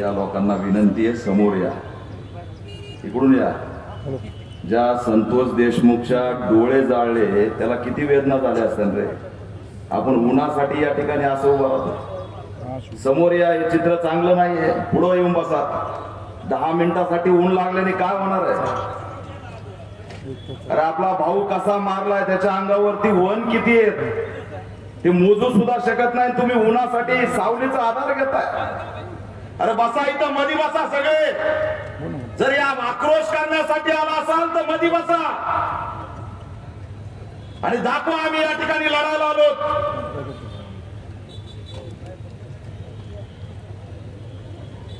या लोकांना विनंती आहे समोर या. इकडून या. ज्या संतोष देशमुखच्या डोळे जाळले त्याला किती वेदना झाल्या असतात रे. आपण उन्हासाठी या ठिकाणी असं उभं राहतो. समोर या हे चित्र चांगलं नाहीये. पुढं येऊन बसा. दहा मिनिटासाठी ऊन लागल्याने काय होणार आहे? अरे आपला भाऊ कसा मारलाय त्याच्या अंगावरती वन किती आहेत? ते मोजू सुद्धा शकत नाही तुम्ही उन्हासाठी सावलीचा आधार घेताय. अरे बसा इथं मधी बसा सगळे. जर या आक्रोश करण्यासाठी आला असाल तर मधी बसा. आणि दाखवा आम्ही या ठिकाणी लढायला आलो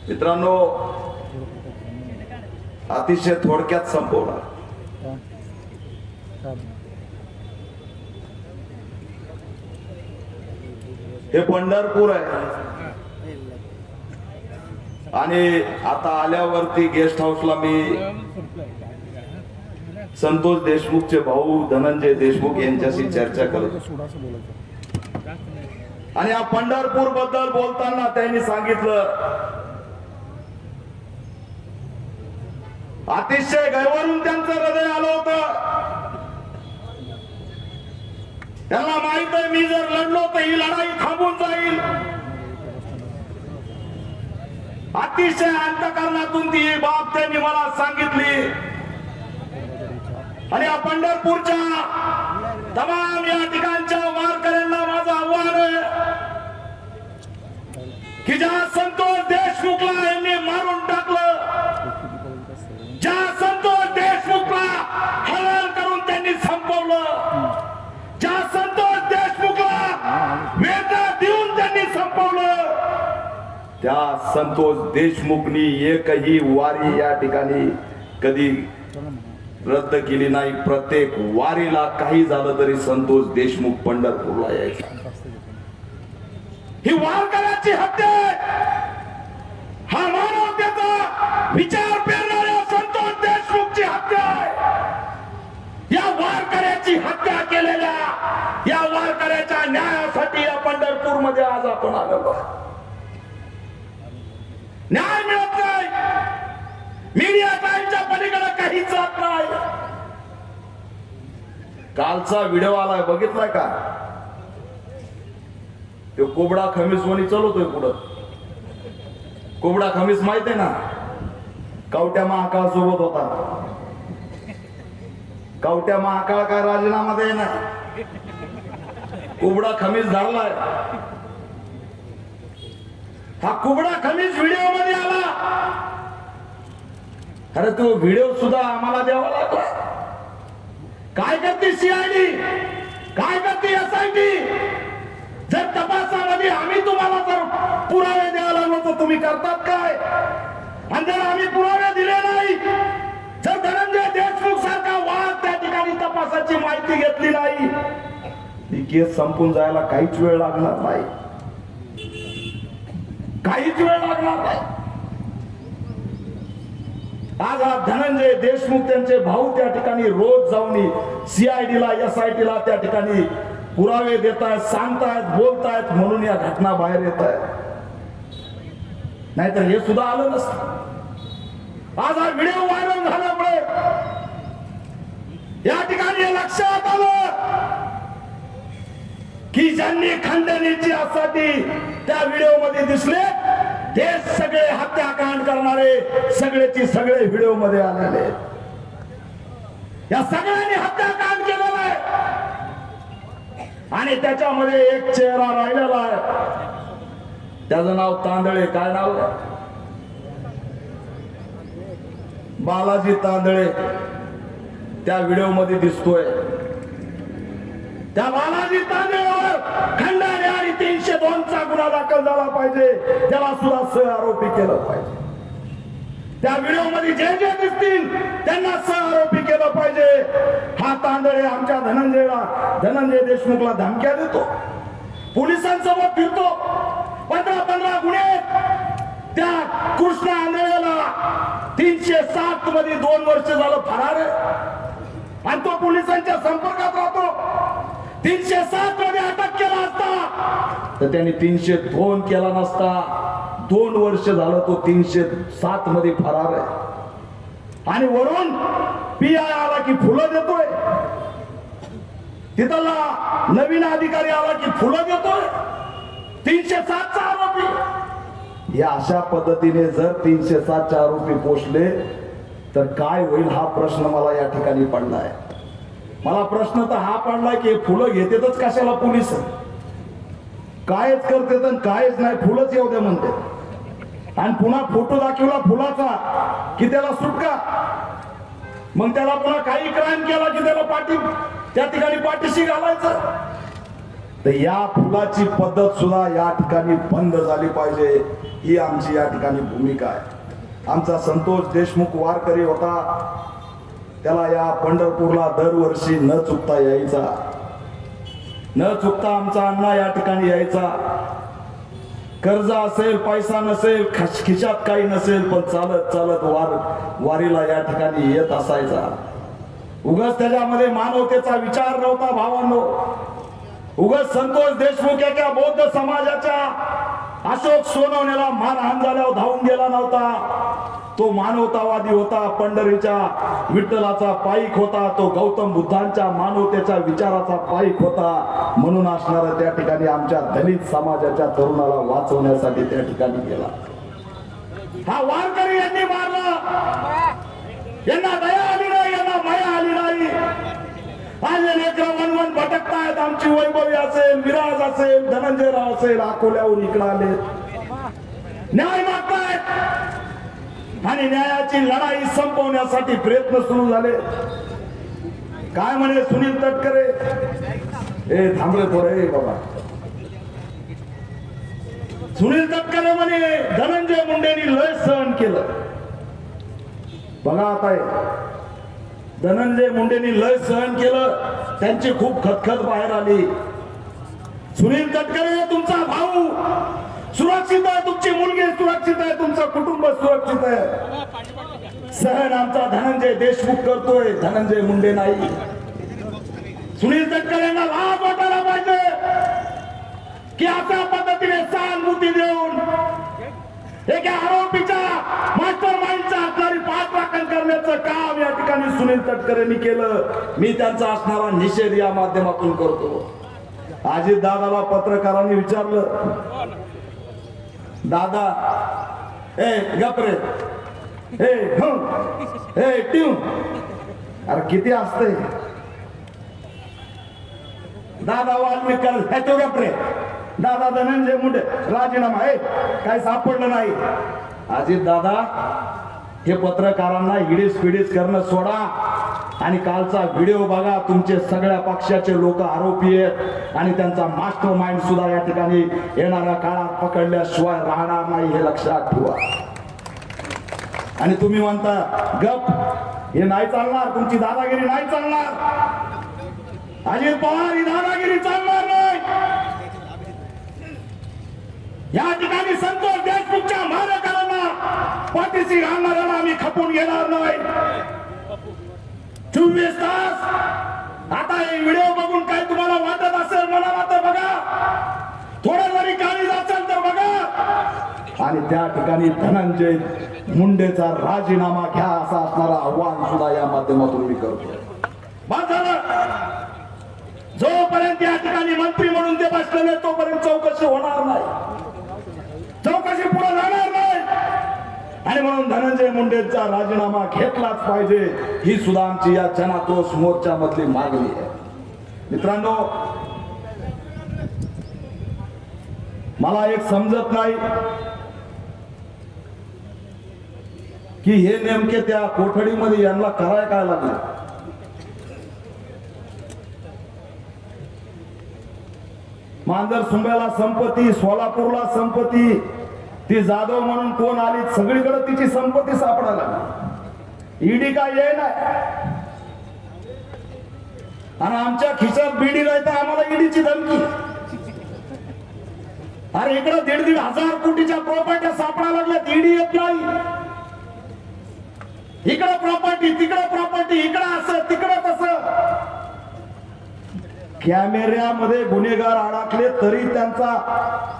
मित्रांनो अतिशय थोडक्यात संपवला. हे पंढरपूर आहे. आणि आता आल्यावरती गेस्ट हाऊसला मी संतोष देशमुखचे भाऊ धनंजय देशमुख यांच्याशी चर्चा करत आणि या पंढरपूरबद्दल बोलताना त्यांनी सांगितलं अतिशय गैवरून त्यांचं हृदय आलं होत. त्यांना माहीत आहे मी जर लढलो तर ही लढाई थांबून जाईल. अतिशय अंतकरणातून ती बाब त्यांनी मला सांगितली. आणि या पंढरपूरच्या तमाम या ठिकाणच्या वारकऱ्यांना माझं आव्हान आहे की ज्या संतोष देशमुखला त्या संतोष देशमुखनी एकही वारी या ठिकाणी कधी रद्द केली नाही प्रत्येक वारीला काही झालं तरी संतोष देशमुख पंढरपूरला यायचा. ही वारकऱ्याची हत्या हा मानव त्याचा विचार पेरणाऱ्या संतोष देशमुखची हत्या आहे. या वारकऱ्याची हत्या केलेल्या या वारकऱ्याच्या न्यायासाठी या पंढरपूरमध्ये आज आपण आलेलो न्याय मिळत नाही. मीडिया टाईमच्या पलीकडे काहीच जात नाही. कालचा व्हिडिओ आलाय बघितलाय का? तो कोबडा खमीस वणी चालवतोय पुढं. कोबडा खमीस माहीत आहे ना? कवट्या महाकाळ सोबत होता. कवट्या महाकाळ काय राजीनामा दे ना कुबडा खमीस धरलाय. हा कुबडा कमीच व्हिडिओमध्ये आला. अरे तो व्हिडिओ सुद्धा आम्हाला द्यावा लागला. काय करते सीआयडी काय करते एसआयटी जर तपासामध्ये आम्ही तुम्हाला जर पुरावे द्यावा लागलो तर तुम्ही करतात काय? आणि जर आम्ही पुरावे दिले नाही जर धनंजय देशमुख सारखा वाद त्या ठिकाणी तपासाची माहिती घेतली नाही ती केस संपून जायला काहीच वेळ लागणार नाही. काहीच वेळ लागणार नाही. आज हा धनंजय देशमुख त्यांचे भाऊ त्या ठिकाणी रोज जाऊन सीआयडी ला एस आय ला त्या ठिकाणी पुरावे देत आहेत सांगतायत बोलतायत म्हणून या घटना बाहेर येत आहेत नाहीतर हे सुद्धा आलं नसतं. आज हा व्हिडिओ व्हायरल झाल्यामुळे या ठिकाणी लक्षात आलं की ज्यांनी खंडणीची आसाठी त्या व्हिडिओमध्ये दिसले ते सगळे हत्याकांड करणारे सगळेची सगळे व्हिडिओमध्ये आलेले या सगळ्यांनी हत्याकांड केलेलं आहे. आणि त्याच्यामध्ये एक चेहरा राहिलेला आहे. त्याचं नाव तांदळे. काय नाव? बालाजी तांदळे. त्या व्हिडिओमध्ये दिसतोय. त्या बालाजी तांदळावर तीनशे दोनचा गुन्हा दाखल झाला पाहिजे. त्याला सुद्धा सह आरोपी केलं पाहिजे. त्या व्हिडिओमध्ये जे जे दिसतील त्यांना सह आरोपी केलं पाहिजे. हा तांदळे आमच्या धनंजयला धनंजय देशमुखला धमक्या देतो. पोलिसांसोबत फिरतो. पंधरा पंधरा गुन्हे त्या कृष्णा आंधळेला तीनशे सात मध्ये दोन वर्ष झालं फरार आहे. आणि तो पोलिसांच्या संपर्कात राहतो. तीनशे सात मध्ये अटक केला असता. तर त्यांनी तीनशे दोन केला नसता. दोन वर्ष झालं तो तीनशे सात मध्ये फरार आहे. आणि वरून पी आय आला की फुलं देतोय. तिथला नवीन अधिकारी आला की फुलं देतोय. तीनशे सातचा आरोपी. या अशा पद्धतीने जर तीनशे सातचे आरोपी पोचले तर काय होईल हा प्रश्न मला या ठिकाणी पडलाय मला प्रश्न तर हा पडला की फुलं घेतेतच कशाला पोलीस? कायच करते तर कायच नाही फुलंच येऊ दे म्हणते. आणि पुन्हा फोटो दाखवला फुलाचा की त्याला सुटका. मग त्याला पुन्हा काही क्राईम केला की त्याला पाठी त्या ठिकाणी पाठीशी घालायचं? तर या फुलाची पद्धत सुद्धा या ठिकाणी बंद झाली पाहिजे. ही आमची या ठिकाणी भूमिका आहे. आमचा संतोष देशमुख वारकरी होता. त्याला या पंढरपूरला दरवर्षी न चुकता यायचा. न चुकता आमचा अण्णा या ठिकाणी यायचा. कर्ज असेल पैसा नसेल खिशात काही नसेल पण चालत चालत वार वारीला या ठिकाणी येत असायचा. उगाच त्याच्यामध्ये मानवतेचा विचार नव्हता भावांनो. उगाच संतोष देशमुख एका बौद्ध समाजाच्या अशोक सोनवण्याला मानहान झाल्यावर धावून गेला नव्हता. तो मानवतावादी होता पंढरीच्या विठ्ठलाचा पाईक होता तो गौतम बुद्धांच्या मानवतेच्या विचाराचा पाईक होता. म्हणून असणारा त्या ठिकाणी आमच्या दलित समाजाच्या तरुणाला वाचवण्यासाठी त्या ठिकाणी गेला. हा वारकरी यांनी मारला. यांना दया आली नाही यांना माया आली नाही. आज हे लेकरं भटकतायत आमची वैभवी असेल विराज असेल धनंजयराव असेल अकोल्याहून इकडं आले न्याय मागतायत. आणि न्यायाची लढाई संपवण्यासाठी प्रयत्न सुरू झाले. काय म्हणे सुनील तटकरे? ए थांबले थोडे बाबा. सुनील तटकरे म्हणे धनंजय मुंडेनी लय सहन केलं. बघा आता धनंजय मुंडेनी लय सहन केलं त्यांची खूप खतखत बाहेर आली. सुनील तटकरे तुमचा भाऊ सुरक्षित आहे तुमची मुलगी सुरक्षित आहे तुमचं कुटुंब सुरक्षित आहे. सहन आमचा धनंजय देशमुख करतोय धनंजय मुंडे नाही. सुनील तटकर यांना लाभ वाटायला पाहिजे. की अशा पद्धतीने सहानुभूती देऊन एका आरोपीच्या मास्टर माइंडचा आपल्याला पाठराखण करण्याचं काम या ठिकाणी सुनील तटकर यांनी केलं. मी त्यांचा असणारा निषेध या माध्यमातून करतो. अजित दादाला पत्रकारांनी विचारलं दादा ए गपरे. ए ए ट्यू अरे किती असते दादा वाल्मिकल हे गपरे. दादा धनंजय मुंडे राजीनामा. आहे काही सापडलं नाही. अजित दादा हे पत्रकारांना इडीस पिडीस करणं सोडा. आणि कालचा व्हिडिओ बघा तुमचे सगळ्या पक्षाचे लोक आरोपी आहेत आणि त्यांचा मास्टर माइंड सुद्धा या ठिकाणी येणाऱ्या काळात पकडल्याशिवाय राहणार नाही हे लक्षात ठेवा. आणि तुम्ही म्हणता गप हे नाही चालणार तुमची दादागिरी नाही चालणार. अजित पवार ही दादागिरी चालणार नाही. या ठिकाणी संतोष देशमुखच्या मारेकरांना पाठीशी घालणाऱ्याला आम्ही खपून घेणार नाही. चोवीस तास आता हे व्हिडिओ बघून काय तुम्हाला वाटत असेल मला मात्र बघा. थोडं जरी काळी असेल तर बघा. आणि त्या ठिकाणी धनंजय मुंडेचा राजीनामा घ्या असा असणारा आव्हान सुद्धा या माध्यमातून मी करतो झालं जोपर्यंत या ठिकाणी मंत्री म्हणून ते बसलेले तोपर्यंत चौकशी होणार नाही. चौकशी आणि म्हणून धनंजय मुंडेचा राजीनामा घेतलाच पाहिजे. ही सुद्धा आमची या जनाक्रोश मोर्चा मधली मागणी आहे. मित्रांनो मला एक समजत नाही की हे नेमके त्या कोठडीमध्ये यांना कराय काय लागलं? मांजर सुंब्याला संपत्ती सोलापूरला संपत्ती ती जाधव म्हणून कोण आली सगळीकडे तिची संपत्ती सापडायला ईडी काय येणार आणि आमच्या खिशात बीडी नाही आम्हाला ईडीची धमकी. अरे इकडे दीड दीड हजार कोटीच्या प्रॉपर्ट्या सापडायला लागल्यात ईडी येत नाही. इकडं प्रॉपर्टी तिकडं प्रॉपर्टी इकडं असं तिकडं तसं. कॅमेऱ्यामध्ये गुन्हेगार अडकले तरी त्यांचा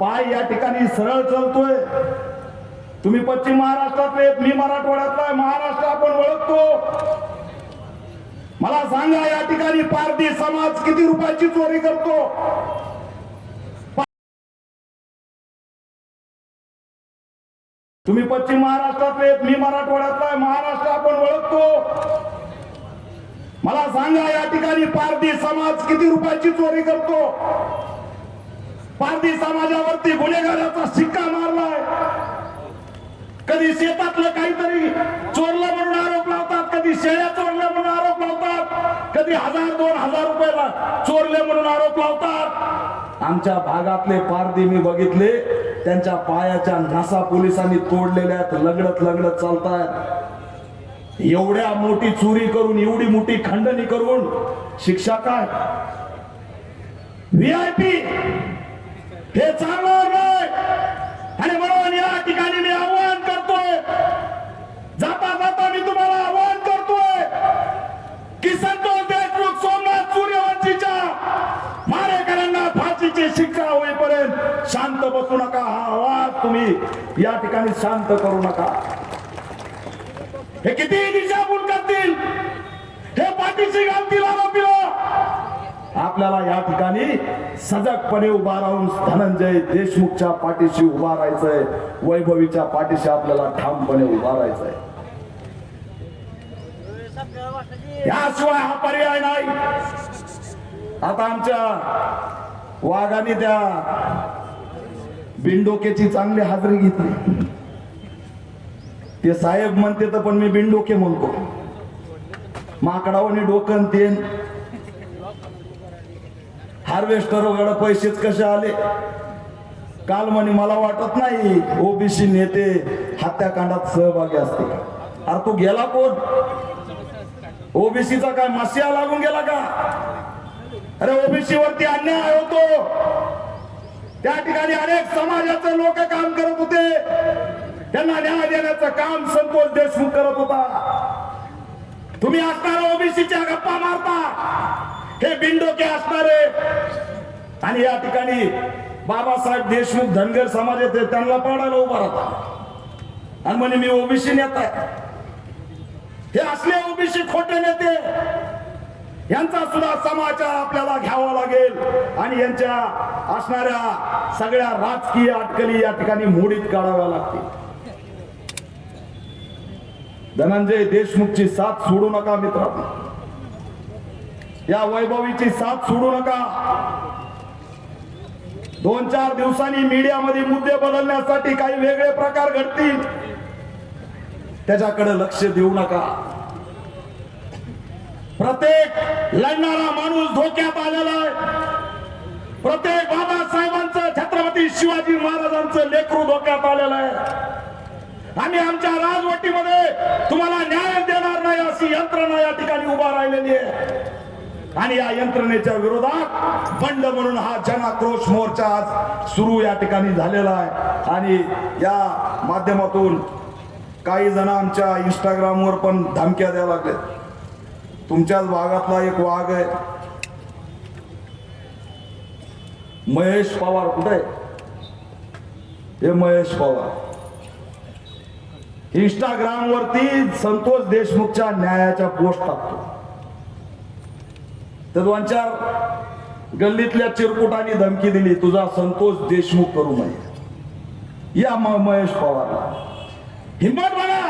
पाय या ठिकाणी सरळ चालतोय. तुम्ही पश्चिम महाराष्ट्रातले मी मराठवाड्यातला महाराष्ट्र आपण ओळखतो. मला सांगा या ठिकाणी पारधी समाज किती रुपयाची चोरी करतो? तुम्ही पश्चिम महाराष्ट्रातले मी मराठवाड्यातला आहे महाराष्ट्र आपण ओळखतो. मला सांगा या ठिकाणी पारधी समाज किती रुपयाची चोरी करतो? पारधी समाजावरती गुन्हेगाराचा शिक्का मारलाय. कधी शेतातलं काहीतरी चोरलं म्हणून आरोप लावतात कधी शेळ्या चोरल्या म्हणून आरोप लावतात कधी हजार दोन हजार रुपयाला चोरले म्हणून आरोप लावतात. आमच्या भागातले पारधी मी बघितले त्यांच्या पायाच्या नसा पोलिसांनी तोडलेल्या आहेत लगडत लगडत चालतायत. एवढ्या मोठी चोरी करून एवढी मोठी खंडणी करून शिक्षा काय? व्हीआयपी हे चांगलं नाही. आणि म्हणून या ठिकाणी मी आवाहन करतोय. जाता जाता मी तुम्हाला आवाहन करतोय की संतोष देशमुख सोमनाथ सूर्यवंशीच्या मारेकऱ्यांना फाशीची शिक्षा होईपर्यंत शांत बसू नका. हा आवाज तुम्ही या ठिकाणी शांत करू नका. हे किती दिशाभूल करतील? हे पाठीशी घालतील आरोपीला? आपल्याला या ठिकाणी सजगपणे उभा राहून धनंजय देशमुखच्या पाठीशी उभा राहायचंय. वैभवीच्या पाठीशी आपल्याला ठामपणे उभा राहायचंय. याशिवाय हा पर्याय नाही. आता आमच्या वाघाने त्या बिंडोकेची चांगली हाजरी घेतली. ते साहेब म्हणते तर पण मी बिनडोके म्हणतो. माकडावणी डोकन हार्वेस्टर वगैरे पैसेच कसे आले? काल म्हणे मला वाटत नाही ओबीसी नेते हत्याकांडात सहभागी असते अरे तू गेला कोण? ओबीसीचा काय मासिया लागून गेला का? अरे ओबीसी वरती अन्याय होतो. त्या ठिकाणी अनेक समाजाचे लोक काम करत होते. त्यांना न्याय देण्याचं काम संतोष देशमुख करत होता. तुम्ही असणारा ओबीसीच्या गप्पा मारता. हे बिंडोके असणारे. आणि या ठिकाणी बाबासाहेब देशमुख धनगर समाज येते त्यांना पाडायला उभा राहता. आणि म्हणे मी ओबीसी नेता हे असले ओबीसी खोटे नेते यांचा सुद्धा समाचार आपल्याला घ्यावा लागेल. आणि यांच्या असणाऱ्या सगळ्या राजकीय अटकली या ठिकाणी मोडीत काढाव्या लागतील. धनंजय देशमुखची साथ सोडू नका मित्रांनो या वैभवीची साथ सोडू नका. दोन चार दिवसांनी मीडियामध्ये मुद्दे बदलण्यासाठी काही वेगळे प्रकार घडतील. त्याच्याकडे लक्ष देऊ नका. प्रत्येक लढणारा माणूस धोक्यात आलेला आहे. प्रत्येक बाबासाहेबांचं छत्रपती शिवाजी महाराजांचं लेकरू धोक्यात आलेलं आहे. आम्ही आमच्या राजवटीमध्ये तुम्हाला न्याय देणार नाही अशी यंत्रणा या ठिकाणी उभा राहिलेली आहे. आणि या यंत्रणेच्या विरोधात बंड म्हणून हा जनाक्रोश मोर्चा आज सुरू या ठिकाणी झालेला आहे. आणि या माध्यमातून काही जण आमच्या इंस्टाग्रामवर पण धमक्या द्यायला लागले. तुमच्याच भागातला एक वाघ आहे. महेश पवार कुठे आहे? हे महेश पवार. इंस्टाग्राम वरती संतोष देशमुखच्या न्यायाच्या पोस्ट टाकतो. तर दोन चार गल्लीतल्या चिरकुटाने धमकी दिली तुझा संतोष देशमुख करू नये या महेश पवारला. हिंमत बघा!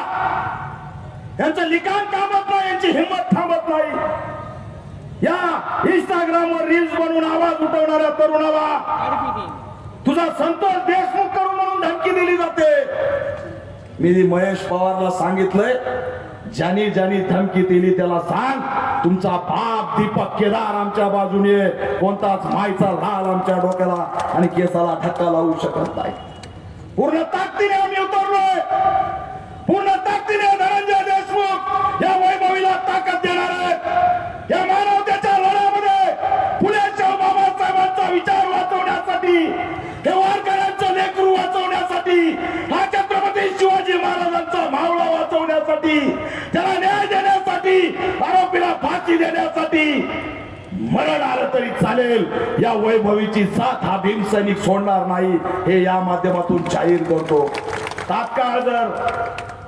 यांचं लिखाण थांबत नाही यांची हिंमत थांबत नाही. या इंस्टाग्राम वर रील्स बनवून आवाज उठवणाऱ्या तरुणाला तुझा संतोष देशमुख करू म्हणून धमकी दिली जाते. मी महेश पवारला सांगितलंय ज्यानी ज्यानी धमकी दिली त्याला सांग तुमचा बाप दीपक केदार आमच्या बाजूने कोणताच मायचा लाल आमच्या डोक्याला आणि केसाला धक्का लावू शकत नाही. पूर्ण ताकदीने आम्ही उतरलोय. पूर्ण ताकदीने धनंजय देशमुख या वैभवीला ताकद देणार मरण आलं तरी चालेल. या वैभवीची साथ हा भीमसैनिक सोडणार नाही. हे या माध्यमातून जाहीर करतो. तात्काळ जर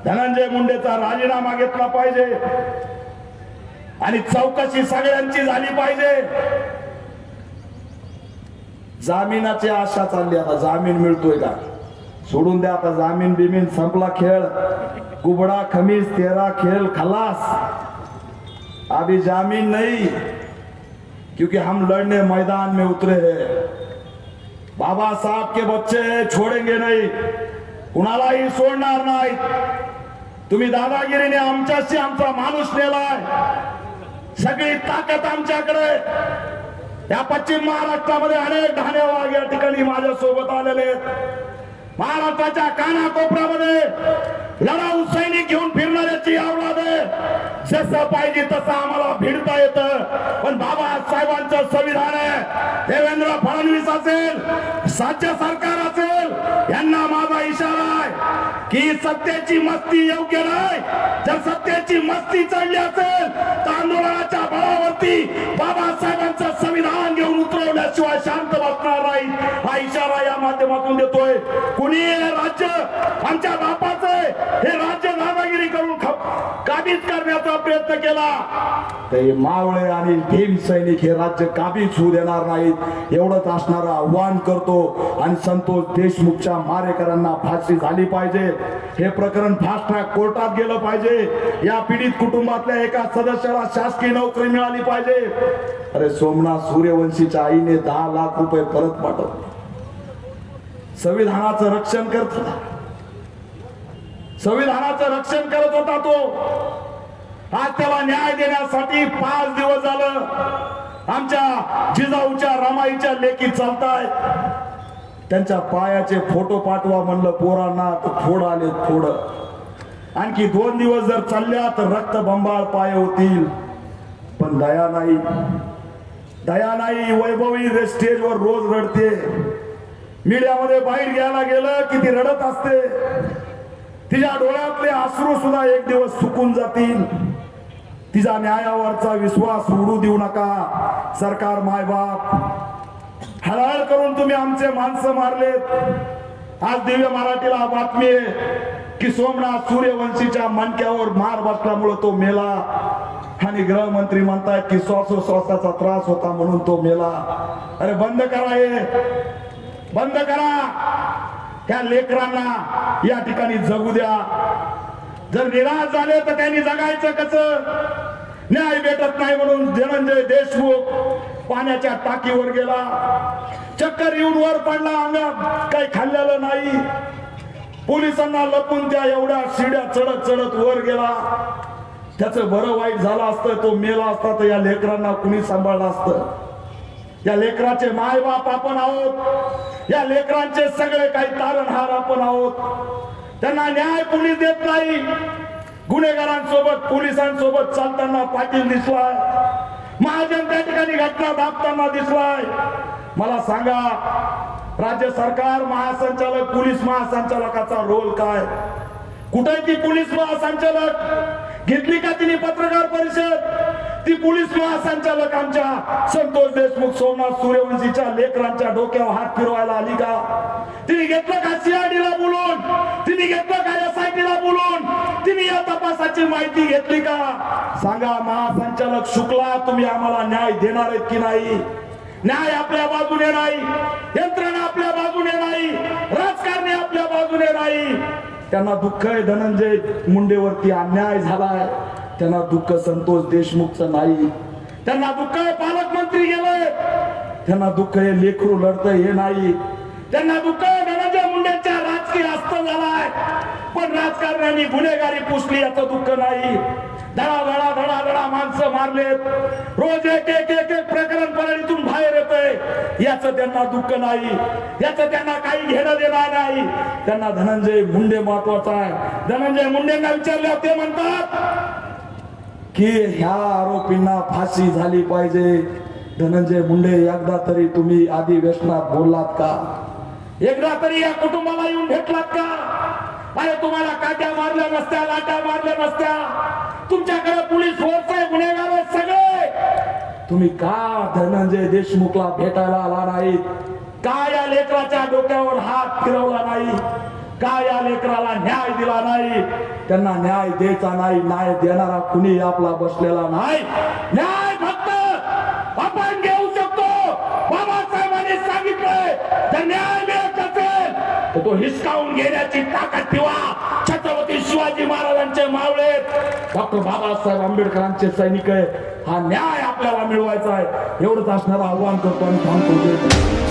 धनंजय मुंडेचा राजीनामा घेतला पाहिजे आणि चौकशी सगळ्यांची झाली पाहिजे जामिनाची आशा चालली आता. जामीन मिळतोय का? सोडून द्या आता जामीन बिमीन. संपला खेळ. कुबडा खमीस तेरा खेळ खलास. अभी जामीन नाही. क्योंकि हम लड़ने मैदान में उतरे हैं। बाबा साहब के बच्चे छोडेंगे नाही। कुणालाही सोडणार नाही। तुम्ही दादागिरीने आमच्याशी आमचा माणूस नेलाय। सगळी ताकद आमच्याकडे या पश्चिम महाराष्ट्रामध्ये अनेक धानेवाग या ठिकाणी माझ्या सोबत आलेले आहेत. महाराष्ट्राच्या कानाकोपऱ्यामध्ये लढाऊ सैनिक घेऊन फिरणाऱ्याची आवलाद आहे. जसं पाहिजे तसं आम्हाला भिडता येतं. पण बाबासाहेबांचं संविधान आहे. देवेंद्र फडणवीस असेल राज्य सरकार असेल यांना माझा इशारा आहे की सत्तेची मस्ती योग्य नाही. जर सत्तेची मस्ती चढली असेल तर आंदोलनाच्या बळावरती बाबासाहेबांचं संविधान घेऊन उतरवल्याशिवाय शांत बसणार नाही. हा इशारा या माध्यमातून देतोय. कुणी राज्य आमच्या बाबा आहे, हे राज्य दादागिरी करून काबीज करण्याचा प्रयत्न केला. ते मावळे आणि भीम सैनिक हे राज्य काबीज होऊ देणार नाहीत. एवढंच असणारं आव्हान करतो आणि संतोष देशमुखच्या मारेकरांना फाशी झाली पाहिजे. हे प्रकरण फास्ट ट्रॅक कोर्टात गेलं पाहिजे. या पीडित कुटुंबातल्या एका सदस्याला शासकीय नोकरी मिळाली पाहिजे. अरे सोमनाथ सूर्यवंशीच्या आईने दहा लाख रुपये परत पाठवले. संविधानाचं रक्षण करत संविधानाचं रक्षण करत होता तो. आज त्याला न्याय देण्यासाठी पाच दिवस झालं. आमच्या जिजाऊच्या रमाईच्या लेखी चालताय. त्यांच्या पायाचे फोटो पाठवा म्हणलं पोरांना तर फोड आले फोड आणखी दोन दिवस जर चालल्या तर रक्त बंबाळ पाय होतील. पण दया नाही. दया नाही वैभवी रे स्टेजवर रोज रडते. मीडियामध्ये बाहेर घ्यायला गेलं की ती रडत असते. तिच्या डोळ्यातले आश्रू सुद्धा एक दिवस सुकून जातील. तिचा न्यायावरचा विश्वास उडू देऊ नका. सरकार मायबाप हळहळ करून तुम्ही आमचे माणसं मारलेत. आज दिव्य मराठीला बातमी आहे की सोमनाथ सूर्यवंशीच्या मणक्यावर मार बसल्यामुळे तो मेला. आणि गृहमंत्री म्हणतात की श्वासोश्वासाचा त्रास होता म्हणून तो मेला. अरे बंद करा हे. बंद करा. त्या लेकरांना या ठिकाणी जगू द्या. जर निराश झाले तर त्यांनी जगायचं कसं? न्याय भेटत नाही म्हणून धनंजय देशमुख पाण्याच्या टाकीवर गेला. चक्कर येऊन वर पडला. अंगात काही खाल्लेलं नाही. पोलिसांना लपून त्या एवढ्या शिड्या चढत चढत वर गेला. त्याचं बरं वाईट झालं असतं तो मेला असता तर या लेकरांना कुणी सांभाळलं असतं? या लेकराचे मायबाप आपण आहोत. या लेकरांचे सगळे काही तारणहार आपण आहोत. त्यांना न्याय पोलीस देत नाही. गुन्हेगारांसोबत पोलिसांसोबत चालताना पाटील दिसलाय. महाजन त्या ठिकाणी घटना दाबताना दिसलाय. मला सांगा राज्य सरकार महासंचालक पोलीस महासंचालकाचा रोल काय? कुठे ती पोलीस महासंचालक? घेतली का तिने पत्रकार परिषद? ती पोलीस महासंचालक आमच्या संतोष देशमुख सोमनाथ सूर्यवंशीच्या लेकरांच्या डोक्यावर हात फिरवायला आली का? तिने घेतलं का सीआयडीला बोलून? तिने घेतलं का एस ला बोलून? तिने या तपासाची माहिती घेतली का? सांगा महासंचालक शुक्ला तुम्ही आम्हाला न्याय देणार आहेत की नाही? न्याय आपल्या बाजूने नाही. यंत्रणा आपल्या बाजूने नाही. राजकारणी आपल्या बाजूने नाही. त्यांना दुःख आहे धनंजय मुंडेवरती अन्याय झालाय. त्यांना दुःख संतोष देशमुखचं नाही. त्यांना दुःख आहे पालकमंत्री गेले. त्यांना दुःख आहे लेखरू लढत हे नाही. त्यांना दुःख आहे धनंजय मुंडेच्या राजकीय हस्त झालाय. पण राजकारण्यांनी गुन्हेगारी पुसली याचं दुःख नाही. धडा धडा धडा धडा माणसं मारलेत. रोज एक एक एक एक प्रकरण परळीतून बाहेर येतंय. याचं त्यांना दुःख नाही. याचं त्यांना काही घेणं देणार नाही. त्यांना धनंजय मुंडे महत्त्वाचा आहे. धनंजय मुंडेंना विचारलं ते म्हणतात की ह्या आरोपींना फाशी झाली पाहिजे. धनंजय मुंडे एकदा तरी तुम्ही आधी व्यसनात बोललात का? एकदा तरी या कुटुंबाला येऊन भेटलात का? अरे तुम्हाला काट्या मारल्या नसत्या लाट्या मारल्या नसत्या. तुमच्याकडे पोलीस फोर्स आहे गुन्हेगार आहेत सगळे. तुम्ही का धनंजय देशमुखला भेटायला आला नाहीत? का या लेकराच्या डोक्यावर हात फिरवला नाही? का या लेकराला न्याय दिला नाही? त्यांना न्याय द्यायचा नाही न्याय देणारा कुणी आपला बसलेला नाही. न्याय फक्त आपण घेऊ शकतो. बाबासाहेबांनी सांगितलंय जर न्याय मिळत असेल तर तो हिसकावून घेण्याची ताकद ठेवा. छत्रपती शिवाजी महाराजांचे मावळे डॉक्टर बाबासाहेब आंबेडकरांचे सैनिक आहे. हा न्याय आपल्याला मिळवायचा आहे. एवढंच असणारं आव्हान करतो आणि थांबतो.